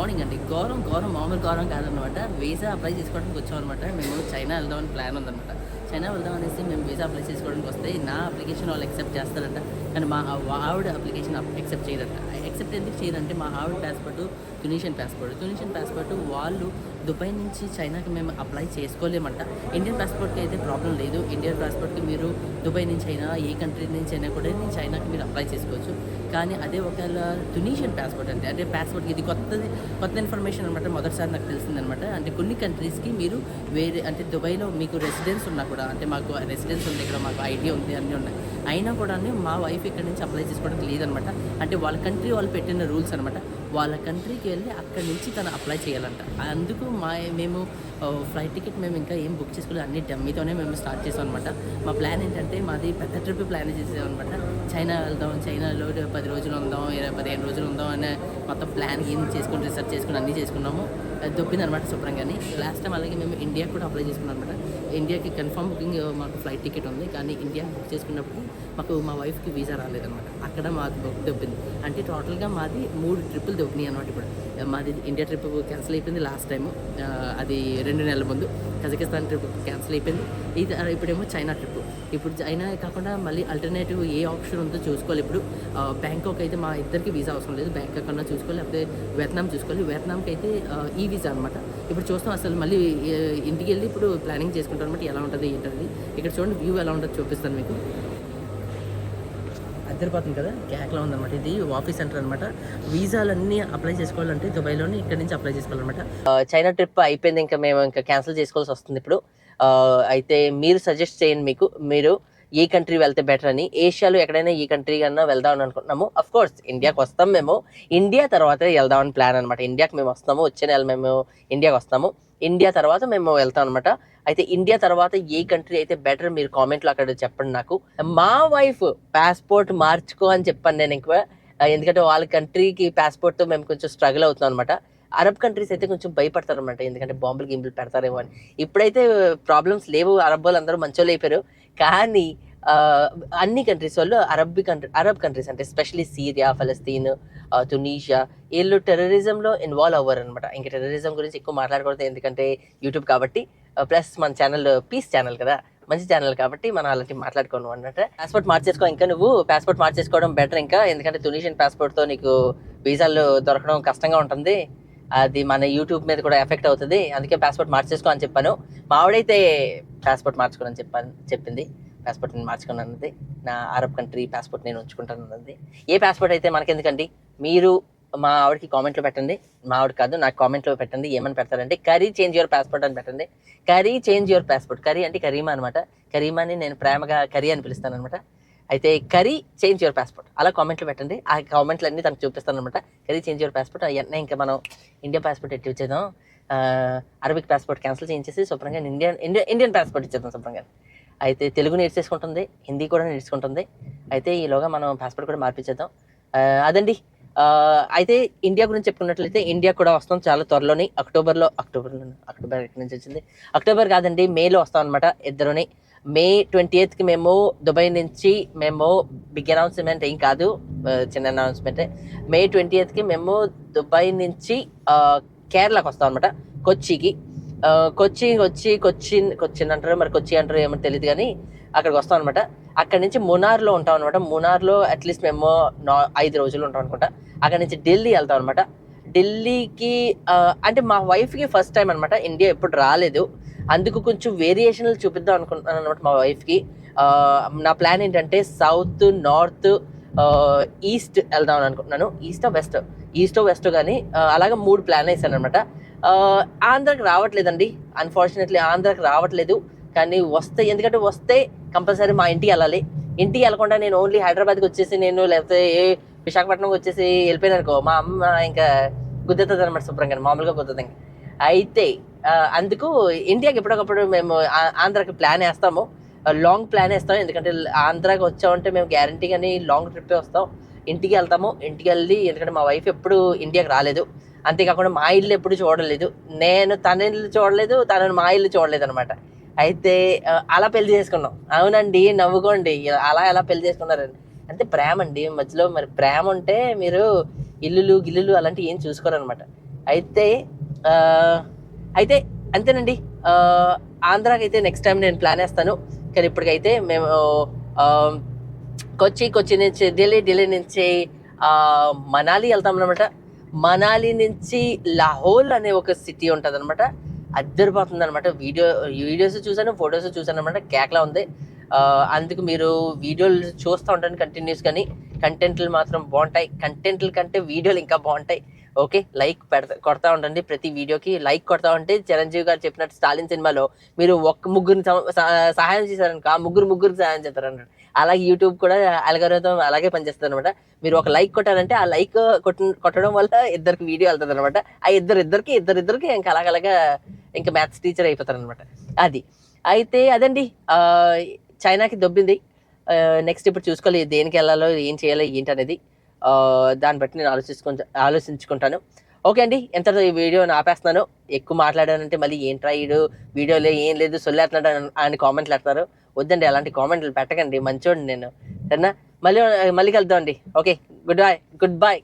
Morning అండి. గౌరవం గౌరవం మామూలు గౌరవం కాదనమాట వీసా అప్లై చేసుకోవడానికి వచ్చామన్నమాట. మేము చైనా వెళ్దామని ప్లాన్ ఉందన్నమాట. చైనా వెళ్దాం అనేసి మేము వీసా అప్లై చేసుకోవడానికి వస్తే నా అప్లికేషన్ వాళ్ళు యాక్సెప్ట్ చేస్తారంట. కానీ మా ఆవిడ అప్లికేషన్ యాక్సెప్ట్ చేయరంట యాక్సెప్ట్ ఎందుకు చేయరంటే మా ఆవిడ passport Tunisian passport Tunisian passport వాళ్ళు దుబాయ్ నుంచి చైనాకి మేము అప్లై చేసుకోలేమంట. ఇండియన్ పాస్పోర్ట్కి అయితే ప్రాబ్లం లేదు. ఇండియన్ పాస్పోర్ట్కి మీరు దుబాయ్ నుంచి అయినా ఏ కంట్రీ నుంచి అయినా కూడా నేను చైనాకి మీరు అప్లై చేసుకోవచ్చు. కానీ అదే ఒకవేళ టునీషియన్ పాస్పోర్ట్ అంటే అంటే పాస్పోర్ట్ ఇది కొత్తది కొత్త ఇన్ఫర్మేషన్ అనమాట మొదటిసారి నాకు తెలిసిందనమాట అంటే కొన్ని కంట్రీస్కి మీరు వేరే అంటే దుబాయ్లో మీకు రెసిడెన్స్ ఉన్నా కూడా అంటే మాకు రెసిడెన్స్ ఉంది ఇక్కడ మాకు ఐడియా ఉంది అన్నీ ఉన్నాయి. అయినా కూడా మా వైఫ్ ఇక్కడ నుంచి అప్లై చేసుకోవడానికి లేదనమాట. అంటే వాళ్ళ కంట్రీ వాళ్ళు పెట్టిన రూల్స్ అనమాట వాళ్ళ కంట్రీకి వెళ్ళి అక్కడి నుంచి తను అప్లై చేయాలంట. అందుకు మా మేము ఫ్లైట్ టికెట్ మేము ఇంకా ఏం బుక్ చేసుకోలేదు. అన్ని డమ్మీతోనే మేము స్టార్ట్ చేసాం అనమాట మా ప్లాన్ ఏంటంటే మాది పెద్ద ట్రిప్ ప్లాన్ చేసాం అనమాట చైనా వెళ్దాం చైనాలో పది రోజులు ఉందాం ఇరవై పదిహేను రోజులు ఉందాం అనే మొత్తం ప్లాన్ ఏం చేసుకుని రీసెర్చ్ చేసుకుని అన్నీ చేసుకున్నాము. అది దొబ్బింది అనమాట శుభ్రంగానే. లాస్ట్ టైం అలాగే మేము ఇండియాకి కూడా అప్లై చేసుకున్నాం అనమాట ఇండియాకి కన్ఫర్మ్ బుకింగ్ మాకు ఫ్లైట్ టికెట్ ఉంది. కానీ ఇండియా బుక్ చేసుకున్నప్పుడు మాకు మా వైఫ్కి వీసా రాలేదన్నమాట. అక్కడ మాకు బుక్ దొబ్బింది. అంటే టోటల్గా మాది మూడు ట్రిప్పులు దొబ్బినాయి అనమాట ఇప్పుడు మాది ఇండియా ట్రిప్ క్యాన్సిల్ అయిపోయింది లాస్ట్ టైం అది రెండు నెలల ముందు. కజకిస్తాన్ ట్రిప్ క్యాన్సిల్ అయిపోయింది. ఇది ఇప్పుడేమో చైనా ట్రిప్. ఇప్పుడు చైనా కాకుండా మళ్ళీ అల్టర్నేటివ్ ఏ ఆప్షన్ ఉందో చూసుకోవాలి ఇప్పుడు. బ్యాంకాక్ అయితే మా ఇద్దరికి వీసా అవసరం లేదు. బ్యాంకాక్ అన్నా చూసుకోవాలి లేకపోతే వియత్నాం చూసుకోవాలి. వియత్నాంకి అయితే ఈ వీసా అనమాట ఇప్పుడు చూస్తాం అసలు మళ్ళీ ఇంటికి వెళ్ళి ఇప్పుడు ప్లానింగ్ చేసుకుంటాం అనమాట ఎలా ఉంటుంది ఏంటనేది. ఇక్కడ చూడండి వ్యూ ఎలా ఉంటుందో చూపిస్తాను మీకు. అద్దరిపోతుంది కదా? క్యాక్లో ఉందన్నమాట ఇది ఆఫీస్ సెంటర్ అనమాట వీసాలన్నీ అప్లై చేసుకోవాలంటే దుబాయ్లోనే ఇక్కడ నుంచి అప్లై చేసుకోవాలన్నమాట. చైనా ట్రిప్ అయిపోయింది ఇంకా మేము ఇంకా క్యాన్సిల్ చేసుకోవాల్సి వస్తుంది ఇప్పుడు. అయితే మీరు సజెస్ట్ చేయండి మీకు మీరు ఏ కంట్రీ వెళ్తే బెటర్ అని. ఏషియాలో ఎక్కడైనా ఏ కంట్రీ కన్నా వెళ్దాం అని అనుకుంటున్నాము అఫ్ కోర్స్ ఇండియాకి వస్తాం మేము. ఇండియా తర్వాత వెళ్దామని ప్లాన్ అనమాట ఇండియాకి మేము వస్తాము. వచ్చే నెల మేము ఇండియాకి వస్తాము. ఇండియా తర్వాత మేము వెళ్తాం అనమాట అయితే ఇండియా తర్వాత ఏ కంట్రీ అయితే బెటర్ మీరు కామెంట్లో అక్కడ చెప్పండి నాకు. మా వైఫ్ పాస్పోర్ట్ మార్చుకో అని చెప్పాను నేను ఎక్కువ ఎందుకంటే వాళ్ళ కంట్రీకి పాస్పోర్ట్తో మేము కొంచెం స్ట్రగుల్ అవుతున్నాం అనమాట అరబ్ కంట్రీస్ అయితే కొంచెం భయపడతారు అనమాట ఎందుకంటే బాంబులు గింబులు పెడతారేమో అని. ఇప్పుడైతే ప్రాబ్లమ్స్ లేవు. అరబ్ వాళ్ళు అందరూ మంచోళ్ళు అయిపోయారు. కానీ అన్ని కంట్రీస్ వాళ్ళు అరబ్ కంట్రీ అరబ్ కంట్రీస్ అంటే ఎస్పెషలీ సిరియా ఫలస్తీన్ తునీషియా వీళ్ళు టెర్రరిజంలో ఇన్వాల్వ్ అవ్వరు అనమాట ఇంకా టెర్రరిజం గురించి ఎక్కువ మాట్లాడకూడదు ఎందుకంటే యూట్యూబ్ కాబట్టి ప్లస్ మన ఛానల్ పీస్ ఛానల్ కదా మంచి ఛానల్ కాబట్టి మనం అలాంటి మాట్లాడుకోను అన్నట్టు పాస్పోర్ట్ మార్చేసుకో ఇంకా నువ్వు పాస్పోర్ట్ మార్చేసుకోవడం బెటర్ ఇంకా. ఎందుకంటే తునీషియన్ పాస్పోర్ట్తో నీకు వీసాలు దొరకడం కష్టంగా ఉంటుంది. అది మన యూట్యూబ్ మీద కూడా ఎఫెక్ట్ అవుతుంది. అందుకే పాస్పోర్ట్ మార్చేసుకో అని చెప్పాను. మావిడైతే పాస్పోర్ట్ మార్చుకోనని చెప్పాను చెప్పింది. పాస్పోర్ట్ నేను మార్చుకుని అన్నది. నా అరబ్ కంట్రీ పాస్పోర్ట్ నేను ఉంచుకుంటాను అన్నది. ఏ పాస్పోర్ట్ అయితే మనకెందుకండి? మీరు మా ఆవిడకి కామెంట్లో పెట్టండి. మా ఆవిడ కాదు నాకు కామెంట్లో పెట్టండి. ఏమని పెడతారంటే కర్రీ చేంజ్ యువర్ పాస్పోర్ట్ అని పెట్టండి. Curry change your passport curry అంటే కరీమా అనమాట కరీమాని నేను ప్రేమగా కర్రీ అని పిలుస్తాను అనమాట అయితే కరీ చేంజ్ యువర్ పాస్పోర్ట్. అలా కామెంట్లు పెట్టండి. ఆ కామెంట్లు అన్నీ తనకు చూపిస్తాను అనమాట కరీ చేంజ్ యువర్ పాస్పోర్ట్ అవన్నీ ఇంకా మనం ఇండియా పాస్పోర్ట్ ఎట్టి వచ్చేద్దాం అరబిక్ పాస్పోర్ట్ క్యాన్సిల్ చేయించేసి శుభ్రంగా ఇండియన్ ఇండియన్ ఇండియన్ పాస్పోర్ట్ ఇచ్చేద్దాం శుభ్రంగా. అయితే తెలుగు నేర్చేసుకుంటుంది హిందీ కూడా నేర్చుకుంటుంది. అయితే ఈలోగా మనం పాస్పోర్ట్ కూడా మార్పించేద్దాం అదండి. అయితే ఇండియా గురించి చెప్పుకున్నట్లయితే ఇండియా కూడా వస్తాం చాలా త్వరలోని. అక్టోబర్లో అక్టోబర్లో అక్టోబర్ ఎక్కడి నుంచి వచ్చింది? అక్టోబర్ కాదండి మేలో వస్తాం అనమాట ఇద్దరుని. మే ట్వంటీ ఎయిత్కి మేము దుబాయ్ నుంచి మేము బిగ్ అనౌన్స్మెంట్ ఏం కాదు చిన్న అనౌన్స్మెంటే మే ట్వంటీ ఎయిత్కి మేము దుబాయ్ నుంచి కేరళకు వస్తాం అనమాట కొచ్చికి. కొచ్చి వచ్చి కొచ్చిన్ కొచ్చిన్ అంటారు మరి కొచ్చి అంటారు ఏమో తెలియదు కానీ అక్కడికి వస్తాం అనమాట అక్కడ నుంచి మునార్లో ఉంటాం అనమాట మునార్లో అట్లీస్ట్ మేము నా ఐదు రోజులు ఉంటాం అనుకుంటా. అక్కడ నుంచి ఢిల్లీ వెళ్తాం అనమాట ఢిల్లీకి అంటే మా వైఫ్కి ఫస్ట్ టైం అనమాట ఇండియా ఎప్పుడు రాలేదు. అందుకు కొంచెం వేరియేషన్లు చూపిద్దాం అనుకుంటున్నాను అనమాట మా వైఫ్కి నా ప్లాన్ ఏంటంటే సౌత్ నార్త్ ఈస్ట్ వెళ్దాం అని అనుకుంటున్నాను ఈస్ట్ వెస్ట్ ఈస్ట్ వెస్ట్ కానీ అలాగే మూడు ప్లాన్ వేసాను అనమాట ఆంధ్రాకి రావట్లేదండి. అన్ఫార్చునేట్లీ ఆంధ్రాకి రావట్లేదు. కానీ వస్తే ఎందుకంటే వస్తే కంపల్సరీ మా ఇంటికి వెళ్ళాలి. ఇంటికి వెళ్ళకుండా నేను ఓన్లీ హైదరాబాద్కి వచ్చేసి నేను లేకపోతే ఏ విశాఖపట్నంకి వచ్చేసి వెళ్ళిపోయాను అనుకో మా అమ్మ ఇంకా గుద్దుతుంది అనమాట శుభ్రంగా మామూలుగా గుద్దుతుంది అయితే అందుకు ఇండియాకి ఎప్పటికప్పుడు మేము ఆంధ్రాకి ప్లాన్ వేస్తాము. లాంగ్ ప్లాన్ వేస్తాం. ఎందుకంటే ఆంధ్రాకి వచ్చామంటే మేము గ్యారంటీ కానీ లాంగ్ ట్రిప్ వస్తాం. ఇంటికి వెళ్తాము. ఇంటికి వెళ్ళి ఎందుకంటే మా వైఫ్ ఎప్పుడు ఇండియాకి రాలేదు. అంతేకాకుండా మా ఇల్లు ఎప్పుడు చూడలేదు. నేను తన ఇల్లు చూడలేదు తనని మా ఇల్లు చూడలేదు అనమాట అయితే అలా పెళ్ళి చేసుకున్నాం. అవునండి నవ్వుకోండి. అలా ఎలా పెళ్ళి చేసుకున్నారండి అంటే ప్రేమ అండి మధ్యలో మరి ప్రేమ ఉంటే మీరు ఇల్లులు గిల్లులు అలాంటివి ఏం చూసుకోరనమాట అయితే అయితే అంతేనండి. ఆంధ్రాకి అయితే నెక్స్ట్ టైం నేను ప్లాన్ వేస్తాను. కానీ ఇప్పటికైతే మేము కొచ్చి కొచ్చి నుంచి ఢిల్లీ ఢిల్లీ నుంచి మనాలి వెళ్తాం అనమాట మనాలి నుంచి లాహోల్ అనే ఒక సిటీ ఉంటుంది అనమాట అద్దరిపోతుంది అనమాట వీడియో వీడియోస్ చూసాను ఫొటోస్ చూసాను అనమాట కేకలా ఉంది. అందుకు మీరు వీడియోలు చూస్తూ ఉంటాను కంటిన్యూస్ కానీ కంటెంట్లు మాత్రం బాగుంటాయి. కంటెంట్ల కంటే వీడియోలు ఇంకా బాగుంటాయి. ఓకే లైక్ పెడతా కొడతా ఉండండి ప్రతి వీడియోకి. లైక్ కొడతా ఉంటే చిరంజీవి గారు చెప్పినట్టు స్టాలిన్ సినిమాలో మీరు ఒక్క ముగ్గురిని సహాయం చేశారనుకో ఆ ముగ్గురు ముగ్గురికి సహాయం చేస్తారు అలాగే యూట్యూబ్ కూడా అలగరితం అలాగే పనిచేస్తుంది అనమాట మీరు ఒక లైక్ కొట్టారంటే ఆ లైక్ కొట్ట కొట్టడం వల్ల ఇద్దరికి వీడియో వెళ్తుంది అనమాట ఆ ఇద్దరు ఇద్దరికి ఇద్దరు ఇద్దరికి ఇంకా అలాగలాగా ఇంకా మ్యాథ్స్ టీచర్ అయిపోతారనమాట అది. అయితే అదండి. చైనాకి దొబ్బింది. నెక్స్ట్ ఇప్పుడు చూసుకోవాలి దేనికి వెళ్ళాలో ఏం చేయాలో ఏంటి అనేది దాన్ని బట్టి నేను ఆలోచించుకొని ఆలోచించుకుంటాను. ఓకే అండి ఎంతతో ఈ వీడియోని ఆపేస్తున్నాను. ఎక్కువ మాట్లాడానంటే మళ్ళీ ఏంట్రా ఈడు? వీడియోలో ఏం లేదు సొల్లేస్తున్నాడు అని- అని కామెంట్లు పెడతారు వద్దండి అలాంటి కామెంట్లు పెట్టకండి మంచోండి నేను. సరేనా? మళ్ళీ మళ్ళీ కలుద్దాం అండి okay good bye good bye.